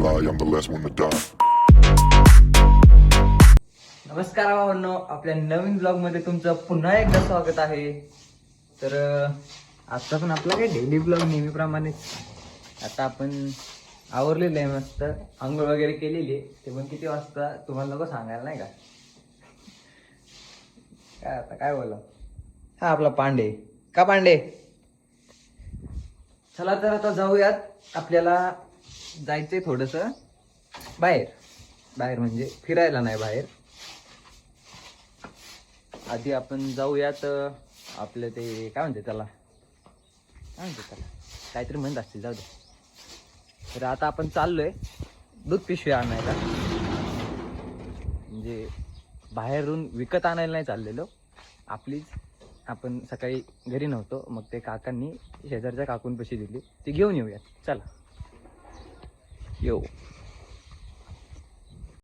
fly, I'm the last one to die. नमस्कार भावांनो आपल्या नवीन ब्लॉगमध्ये तुमचं पुन्हा एकदा स्वागत आहे. तर आता आजचा पण आपला काही डेली ब्लॉग नेहमीप्रमाणे आता आपण आवरलेलं आहे मस्त आंघोळ वगैरे केलेली आहे. ते पण किती वाजता तुम्हाला नको सांगायला नाही का? काय आता काय बोला? हा आपला पांडे. का पांडे? चला तर आता जाऊयात आपल्याला जायचंय थोडस. बाहेर. बाहेर म्हणजे फिरायला नाही बाहेर. आधी आपण जाऊयात आपलं ते काय म्हणते त्याला? काय म्हणते त्याला? काहीतरी म्हणत असतील जाऊ दे. तर आता आपण चाललोय दूध पिशवी आणायला. म्हणजे बाहेरून विकत आणायला नाही चाललेलो. आपलीच आपण सकाळी घरी नव्हतो. मग ते काकांनी शेजारच्या काकूंपाशी दिली. ती घेऊन येऊयात. चला. येऊ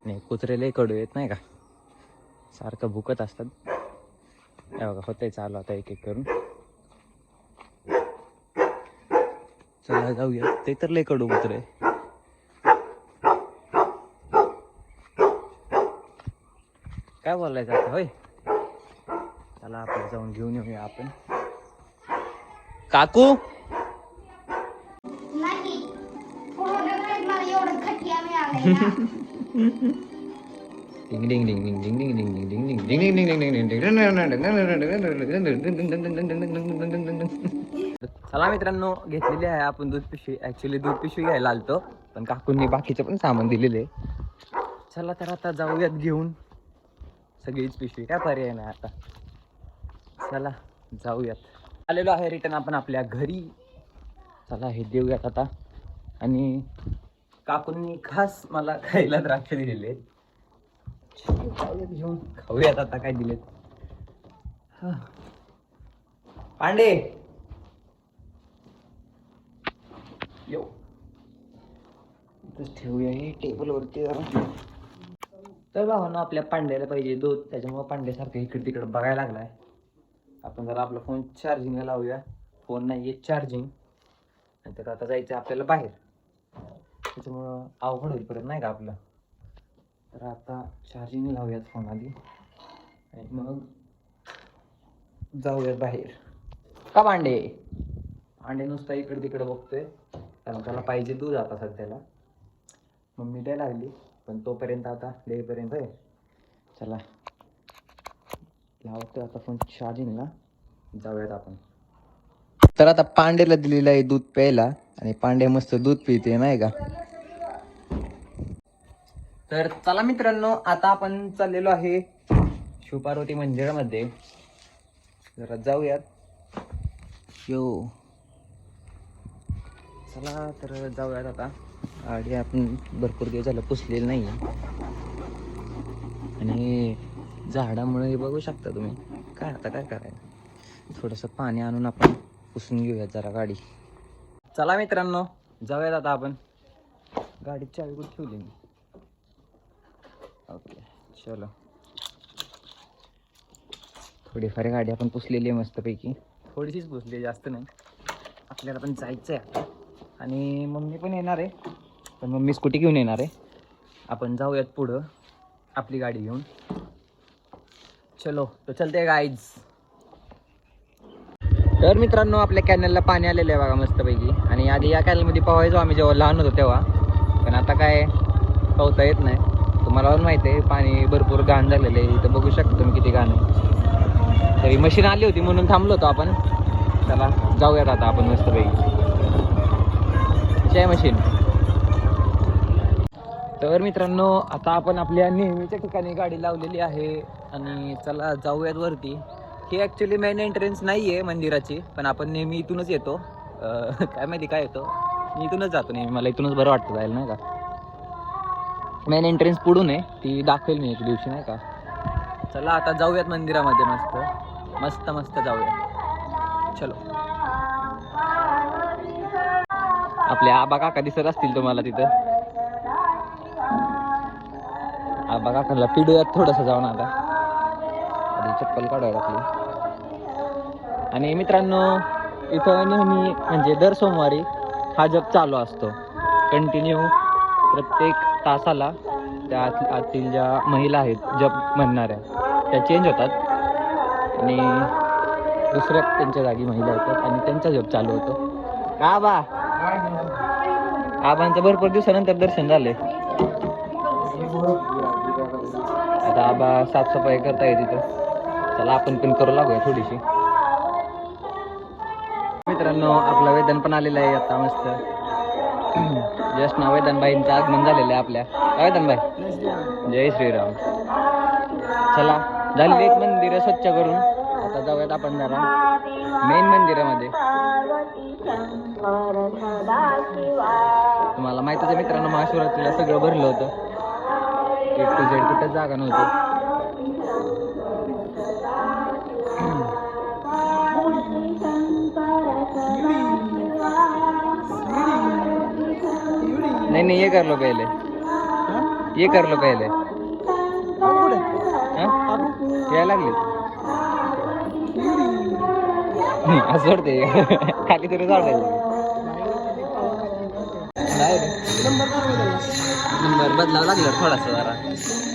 नाही कुत्रेले कडू येत नाही का? सारखं भुकत असतात. हे बघा होतंय चालू आता एक एक करून. चला जाऊया. ते तर लय कडू कुत्रे. काय बोलायचं आता होय? चला आपण जाऊन घेऊन येऊया आपण. काकू? खटिया चला मित्रांनो घेतलेली आहे आपण दूध पिशवी. ऍक्च्युली दूध पिशवी घ्यायला आलतो पण काकूंनी बाकीचं पण सामान दिलेले चला तर आता जाऊयात घेऊन. सगळीच पिशवी काय पर्याय नाही आता. चला जाऊयात. आलेलो आहे रिटर्न आपण आपल्या घरी. चला हे देऊयात आता. आणि काकूंनी खास मला खायला द्राक्ष दिलेले आहेत. घेऊन? खाऊयात आता काय दिलेत. पांडे! येऊ ठेवूया हे टेबलवरती जरा. तर भावानं हो आपल्या पांड्याला पाहिजे दूध. त्याच्यामुळे पांड्यासारखं इकडे तिकडे बघायला लागलाय. आपण जरा आपला फोन चार्जिंगला लावूया. फोन नाही आहे चार्जिंग नंतर आता जायचं आपल्याला बाहेर. त्याच्यामुळं अवघड होईल परत नाही का आपलं? तर आता चार्जिंग लावूयात फोन आधी. आणि मग जाऊयात बाहेर. का भांडे? भांडे नुसता इकडे तिकडे बघतोय. कारण त्याला पाहिजे दूध आता सध्याला मम्मी द्यायला लागली. पण तोपर्यंत आता डेपर्यंत आहे. चला. लावतोय आता फोन चार्जिंगला जाऊयात आपण. तर आता पांडेला दिलेलं आहे दूध प्यायला. आणि पांडे मस्त दूध पिते नाही का? तर चला मित्रांनो आता आपण चाललेलो आहे शिवपार्वती मंदिरामध्ये. जरा जाऊयात. यो. चला तर जाऊयात आता. गाडी आपण भरपूर दिवस झालं पुसलेली नाही आणि झाडामुळे हे बघू शकता तुम्ही. काय आता काय करायचं? थोडंसं पाणी आणून आपण पुसून घेऊयात जरा गाडी. चला मित्रांनो जाऊयात आता आपण. गाडी चावी कुठे ठेवली मी? ओके चलो. थोडीफार गाडी आपण पुसलेली आहे मस्तपैकी. थोडीशीच पुसली आहे, जास्त नाही. आपल्याला पण जायचं आहे आणि मम्मी पण येणार आहे. पण मम्मी स्कूटी घेऊन येणार आहे. आपण जाऊयात पुढं. आपली गाडी घेऊन. चलो तो चलते गाईज तर मित्रांनो आपल्या कॅनलला पाणी आलेलं आहे बघा मस्तपैकी. आणि आधी या कॅनलमध्ये पोहायचो आम्ही जेव्हा लहान होतो तेव्हा. पण आता काय पोहता येत नाही. तुम्हाला पण माहिती आहे पाणी भरपूर घाण झालेलं आहे. इथं बघू शकता तुम्ही किती घाण आहे. तरी मशीन आली होती म्हणून थांबलो होतो आपण. चला जाऊयात आता आपण मस्तपैकी. जय मशीन तर मित्रांनो आता आपण आपल्या नेहमीच्या ठिकाणी गाडी लावलेली आहे. आणि चला जाऊयात वरती. ही ॲक्च्युली मेन एंट्रन्स नाही आहे मंदिराची पण आपण नेहमी इथूनच येतो. काय माहिती काय येतो? मी इथूनच जातो नेहमी मला इथूनच बरं वाटतं जायला नाही का? मेन एंट्रन्स पुढून आहे ती दाखवेल मी एक दिवशी नाही का? चला आता जाऊयात मंदिरामध्ये मस्त. मस्त मस्त जाऊया. चलो. आपले आबा काका दिसत असतील तुम्हाला तिथं. आबा काकाला पिढूयात थोडंसं जाऊन आता. चप्पल काढायला लागली. आणि मित्रांनो इथं नेहमी म्हणजे दर सोमवारी हा जप चालू असतो. कंटिन्यू प्रत्येक तासाला त्या आत- आतील ज्या महिला आहेत जप म्हणणाऱ्या त्या चेंज होतात. आणि दुसऱ्या त्यांच्या जागी महिला येतात आणि त्यांचा जप चालू होतो. का बा आबांचं भरपूर दिवसानंतर दर्शन झाले आता आबा साफसफाई करता येते तिथं. चला आपण पण करू लागूया थोडीशी. मित्रांनो आपला वेदन पण आलेला आहे आता मस्त. जस्ट ना वेदनबाईंचं आगमन झालेलं आहे आपल्या. वेदनबाई. जय श्रीराम. चला झाली एक मंदिर स्वच्छ करून. आता जाऊयात आपण जरा मेन मंदिरामध्ये. तुम्हाला माहितीच आहे मित्रांनो महाशिवरात्रीला सगळं भरलं होतं. एक टू झेड कुठं जागा नव्हती. नहीं नहीं ये कर लो पहले. ये कर लो पहले. हाँ? क्या लागले. सोडते खाली तरी सोडायचं नाही नंबर बदलावा लागला थोडासा जरा.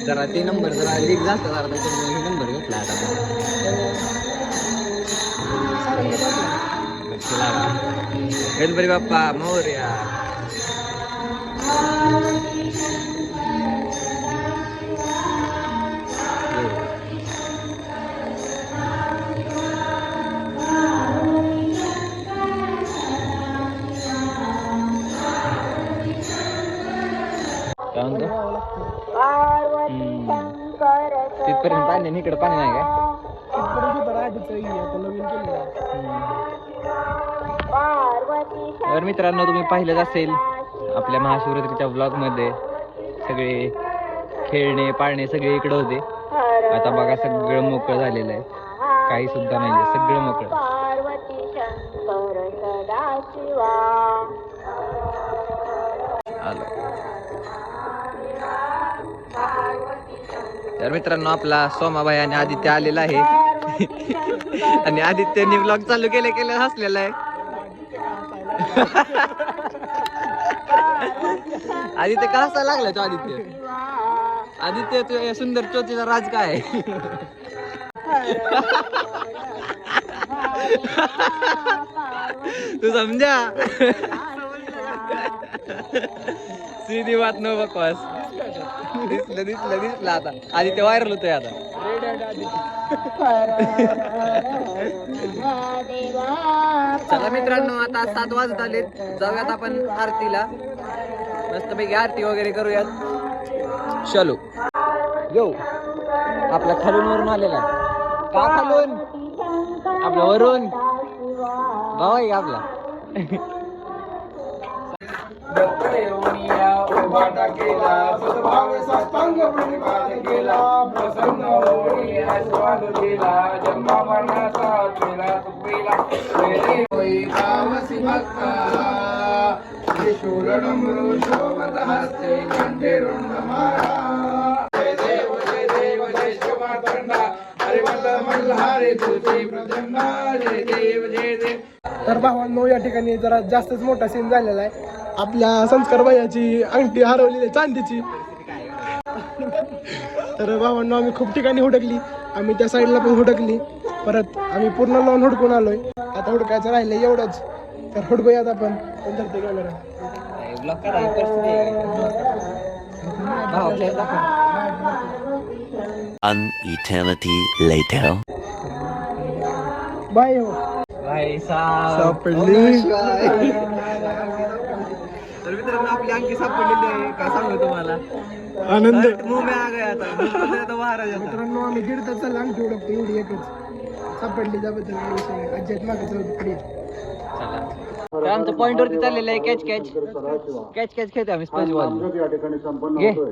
जरा ते नंबर जरा लीक झाला जरा त्याच्यामुळे नंबर घेतला आता. गणपती बाप्पा मोर्या. तिथपर्यंत पाणी इकडे पाणी नाही का? तर मित्रांनो तुम्ही पाहिलंच असेल आपल्या महाशिवरात्रीच्या ब्लॉगमध्ये सगळे खेळणे पाळणे सगळे इकडे होते. आता बघा सगळं मोकळं झालेलं आहे. काही सुद्धा नाहीये सगळं मोकळं. तर मित्रांनो आपला सोमाबाई आणि आदित्य आलेला आहे. आणि आदित्यने ब्लॉग चालू केले केले हसलेला आहे. आदित्य का हसायला लागलाय तो आदित्य? आदित्य तू सुंदर चोचीचा राज काय तू समजा. सीधी बात न बकवास. दिसलं दिसलं दिसलं आता. आदित्य व्हायरल होतोय आता. चला मित्रांनो आता सात वाजत आलेत. जाऊयात आपण आरतीला. मस्तपैकी आरती वगैरे करूयात. चलो. येऊ आपला खालून वरून आलेला आहे. का खालून? आपला वरून? भाऊ आहे आपला? केला सद्भाव साष्टांग प्रतिपाद केला प्रसन्न होई आस्वाद दिला जन्मा मरणाचा तुला तुपीला वेळी होई कामसी भक्ता त्रिशूलडमरू शोभत हस्ते कंठे रुंड मारा. जय देव जय देव जय शिवमार्तंडा हरिमंडळ मल्हारी तुझे प्रचंडा जय देव जय तर भावांनो या ठिकाणी जरा जास्तच मोठा सीन झालेला आहे. आपल्या संस्कार भैयाची अंगठी हरवलेली आहे चांदीची. तर भावांनो आम्ही खूप ठिकाणी हुडकली. आम्ही त्या साईडला पण हुडकली. परत आम्ही पूर्ण लावून हुडकून आलोय. आता हुडकायचं राहिलं एवढंच. तर हुडकूयात आपण. पण तर ते कॅमेरा ब्लॉक करा परिस्थिती आहे. भाऊ आपल्या इथं दाखव. An eternity later. साहब सापडली. तर मित्रांनो आपली अंकी सापडलेली आहे. काय सांगू तुम्हाला? आनंद. मुंह में आ गया था मुंह में तो बाहर आ जाता मित्रांनो आम्ही दीड तास एवढी एकच. सापडली त्याबद्दल काही विषय नाही. मागे तर आमचं पॉइंट वरती चाललेलं आहे. कॅच कॅच कॅच कॅच खेळतो आम्ही स्पंज बॉल या ठिकाणी संपन्न घे. होतोय.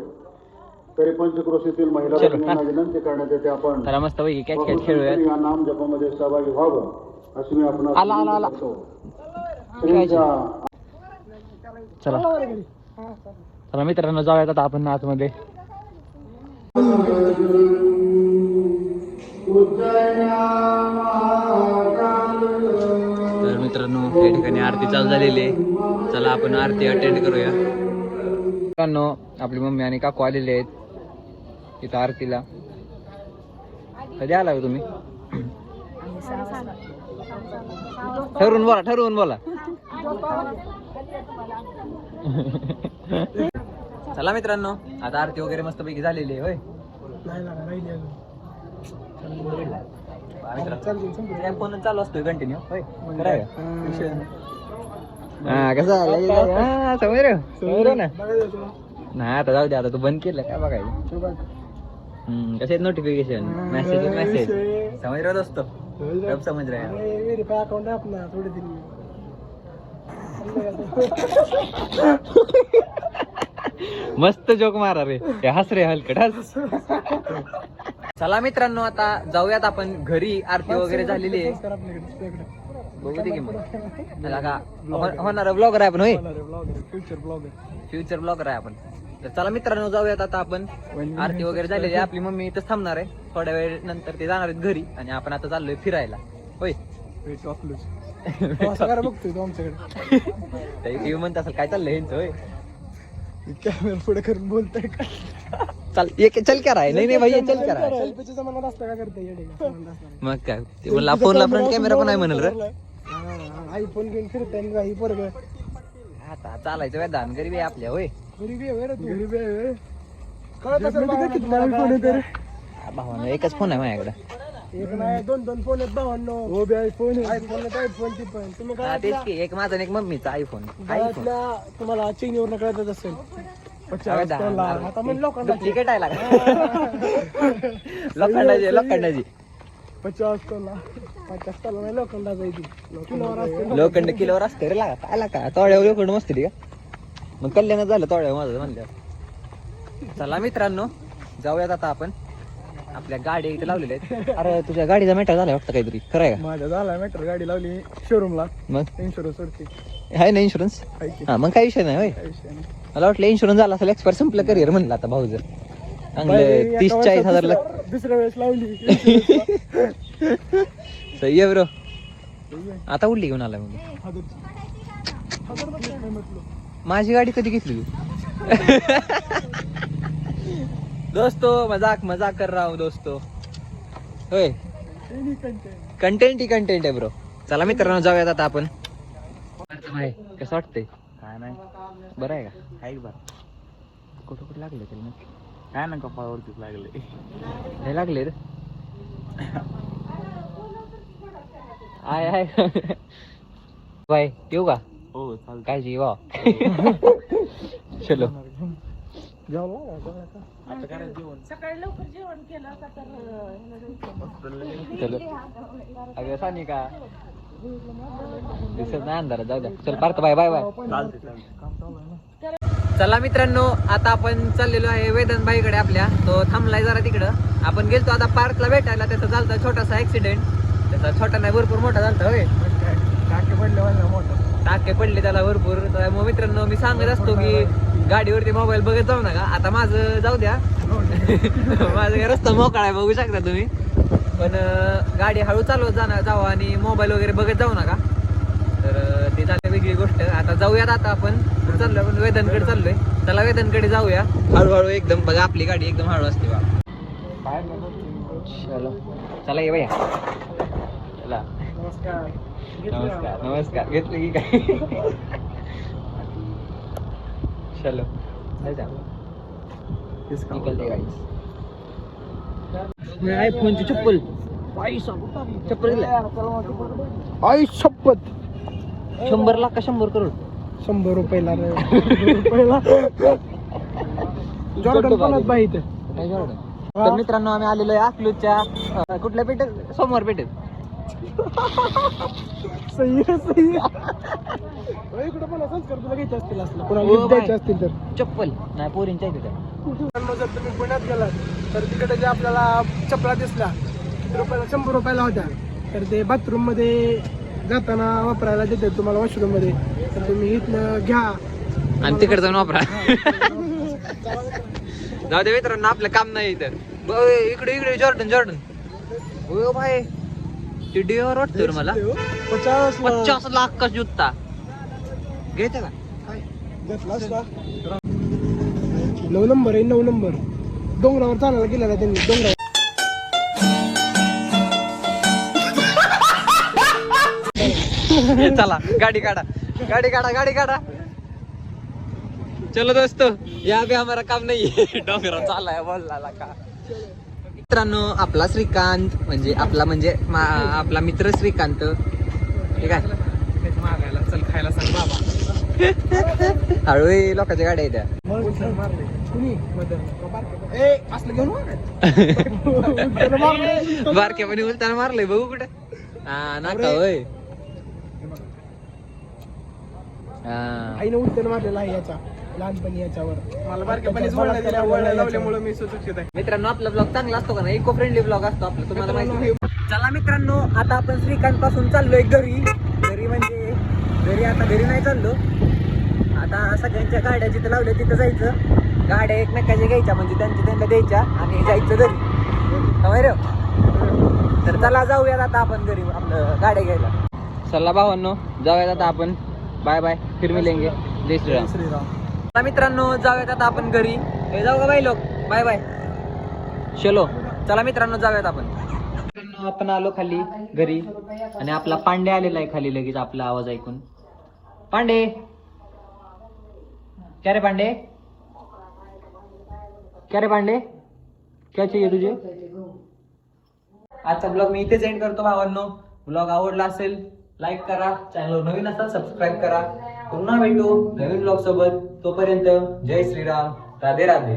तरी पंचक्रोशीतील महिला हा. विनंती करण्यात येते. आपण मस्त पैकी कॅच कॅच खेळूयात. या नाम जपामध्ये सहभागी व्हावं. अशी मी आपण आला, आला, चला. चला. मित्रांनो जाऊयात आता आपण आतमध्ये. तर मित्रांनो या ठिकाणी आरती चालू झालेली आहे. चला आपण आरती अटेंड करूया. मित्रांनो आपली मम्मी आणि काकू आलेले आहेत इथं आरतीला. कधी आला हो तुम्ही? ठरवून बोला ठरवून बोला. चला मित्रांनो आता आरती वगैरे मस्तपैकी झालेली आहे होय. फोन चालू असतोय कंटिन्यू होय हा कसं आलं समोर समोर ना. नाही आता जाऊ दे आता तू बंद केलं काय बघायचं? तू नोटिफिकेशन मेसेज मेसेज समज रहा दोस्तों सब समझ रहे हैं अरे मेरे पे अकाउंट है अपना थोड़े दिन में मस्त जोक मारा रे. हे हस रे हलकट हस. चला मित्रांनो आता जाऊयात आपण घरी. आरती वगैरे झालेली आहे. बघू दे की मग. का? हो- होणारा ब्लॉगर आहे आपण होय? Blogger future blogger future blogger आहे आपण. तर चला मित्रांनो जाऊयात आता आपण. आरती वगैरे झालेली आहे. आपली मम्मी इथंच थांबणार आहे. थोड्या वेळ नंतर ते जाणार आहेत घरी आणि आपण आता चाललोय फिरायला. होय? वेट बघतोय तू आमच्याकडे. टीव्ही म्हणत असेल काय चाललंय यांचं होय? कॅमेरा पुढे करून बोलतोय का? चाल एक चल करा. आहे नाही नाही भाई चल करा. आहे. सेल्फीच्या जमान्यात असतं का करता येडे? का? जमान्यात असतं. मग काय ते म्हणला फोनला फ्रंट कॅमेरा पण आहे म्हणल. रे हा, आयफोन घेऊन फिरताय आणि काही पोरग. आता चालायचं वेदान गरीबी आहे आपल्या होय? गरीबी आहे रे तू. गरीबी आहे कळत असेल फोन येते रे? भावानं एकच फोन आहे माझ्याकडे. एक नाही दोन दोन फोन आहेत भावांनो. हो बी आयफोन आयफोन आयफोन ती पण. तुम्ही हा, तेच की एक माझा आणि एक मम्मीचा आयफोन आयफोन गळ्यातल्या तुम्हाला चैनीवर कळतच असेल. आता म्हणजे लोकांना आहे लागा लोखंडाची लोखंडाची. पचास तोला. पचास तोला नाही लोखंडा किलोवर असते. लोखंड किलोवर असते रे लागा काय लागा तोड्यावर लोखंड मस्त का? मग कल्याण झालं तोड्यावर माझं म्हणलं चला मित्रांनो जाऊयात आता आपण. आपल्या गाडी इथे लावलेल्या आहेत. अरे तुझ्या गाडीचा मॅटर झाला वाटतं काहीतरी. खरं आहे माझ्या झाला मेट्रो गाडी लावली शोरूमला मग? इन्शुरन्स वरती. आहे ना इन्शुरन्स? हा मग काही विषय नाही होय. मला वाटलं इन्शुरन्स झाला असेल एक्सपायर संपलं करिअर म्हणलं आता भाऊ जर चांगलं तीस चाळीस हजार लाख दुसऱ्या- वेळेस लावली सही आहे ब्रो आता उडली घेऊन आला मग माझी गाडी कधी घेतली दोस्तो मजाक मजाक कर रहा हूं दोस्तो. होय. कंटेंट ही कंटेंट आहे ब्रो चला मित्रांनो जाऊयात आता आपण. कसं वाटतंय? काय नाही. बरं आहे का? आहे बरं. कुठं कुठं लागले तरी नक्की काय ना कपाळावरतीच लागले. हे लागले रे. आय आय बाय येऊ का? हो चालतं काळजी वा चलो. का? जेवण चलो. अगं दिसत नाही अंधारात जाऊ द्या. चल पार्थ बाय बाय बाय. चालते चालते चला मित्रांनो आता आपण चाललेलो आहे वेदन बाईकडे आपल्या. तो थांबलाय जरा तिकडं. आपण गेलतो आता पार्कला भेटायला. त्याचा झालता छोटासा ऍक्सिडेंट त्याचा छोटा नाही भरपूर मोठा झालता होय. काय? टाके पडले मोठं. टाके पडले त्याला भरपूर. तर मग मित्रांनो मी सांगत असतो की गाडीवरती मोबाईल बघत जाऊ नका. आता माझं जाऊ द्या. माझं रस्ता मोकळा आहे बघू शकता तुम्ही. पण गाडी हळू चालवत जाणार जावं आणि मोबाईल वगैरे बघत जाऊ नका. तर ते झालं वेगळी गोष्ट. आता जाऊयात आता आपण. चाललोय आपण. वेदनकडे चाललोय. चला वेदनकडे जाऊया. हळूहळू एकदम बघा आपली गाडी एकदम हळू असते बा चलो. चला ये भैया चला. नमस्कार नमस्कार. घेतलं की काय? चलो. आयफोनची चप्पल. चप्पल आई शपथ. शंभर लाख का शंभर करोड? शंभर रुपयाला रे. रुपयाला? जॉर्डन पण आहेत बाई इथे? तर मित्रांनो आम्ही आलेलो आहे अकलूजच्या अं, कुठल्या पेठेत? सोमवार पेठेत. सही आहे, सही आहे. इकडे पण संस्कार तुला घ्यायचे असतील असलं. कोणाला हो, gift द्यायचे बाय. असतील तर. चप्पल. नाही पोरींच्या इथे. त्या. मित्रांनो, जर तुम्ही पुण्यात गेलात तर तिकडे जे आपल्याला चपला दिसल्या किती रुपयाला शंभर रुपयाला होत्या. तर ते बाथरूममध्ये जाताना वापरायला देतात तुम्हाला वॉशरूममध्ये. तर तुम्ही इथनं घ्या. आणि तिकडे जाऊन वापरा. जाऊ दे मित्रांनो आपलं काम नाही इथं. ब- इकडे इकडे जॉर्डन जॉर्डन. ओ भाई टी डीवर वाटतं रे मला. पचास पचास लाख. का जुत्ता? घ्यायचं का? नऊ नंबर आहे नऊ नंबर. डोंगरावर चालायला गेलेला त्यांनी डोंगरावर. चला गाडी काढा. गाडी काढा गाडी काढा. चलो दोस्त या भी हमारा काम नाही डोंगरा चालाय बोलला का? मित्रांनो आपला श्रीकांत म्हणजे आपला म्हणजे आपला मित्र श्रीकांत. ठीक आहे मागायला चल खायला सांग बाबा हळू लोकांच्या गाड्या येत्या. बारक्या पण उलताना मारलंय बघू कुठे. हा नाका होय. हा. आईनं उलटून मारलेला आहे याचा. लहानपणी याच्यावर. लावल्यामुळे मी सुशिक्षित आहे मित्रांनो आपला ब्लॉग चांगला असतो का ना इको फ्रेंडली ब्लॉग असतो आपला तुम्हाला माहिती. चला मित्रांनो आता आपण श्रीकांत पासून चाललोय घरी. घरी म्हणजे घरी आता घरी नाही चाललो. आता सगळ्यांच्या गाड्या जिथं लावल्या तिथं जायचं. गाड्या एकमेकाच्या घ्यायच्या म्हणजे त्यांच्या त्यांना द्यायच्या आणि जायचं घरी. रे? तर चला जाऊयात आता आपण घरी आपलं गाड्या घ्यायला. चला भावांनो जाऊयात आता आपण. Bye bye. फिर मिलेंगे जय श्रीराम. चला मित्रांनो जाऊयात आता आपण घरी. हे जाऊ का बाई लोक? Bye bye. चलो चला मित्रांनो जाऊयात आपण. मित्रांनो, आपण आलो खाली घरी. आणि आपला पांडे आलेला आहे खाली लगेच आपला आवाज ऐकून. पांडे! क्या रे पांडे? क्या रे पांडे? क्या चाहिए तुझे? आजचा ब्लॉग मी इथेच एंड करतो भावांनो. ब्लॉग आवडला असेल लाईक करा. चॅनल नवीन असाल सबस्क्राईब करा. पुन्हा भेटू नवीन ब्लॉग सोबत. तोपर्यंत जय श्रीराम राधे राधे.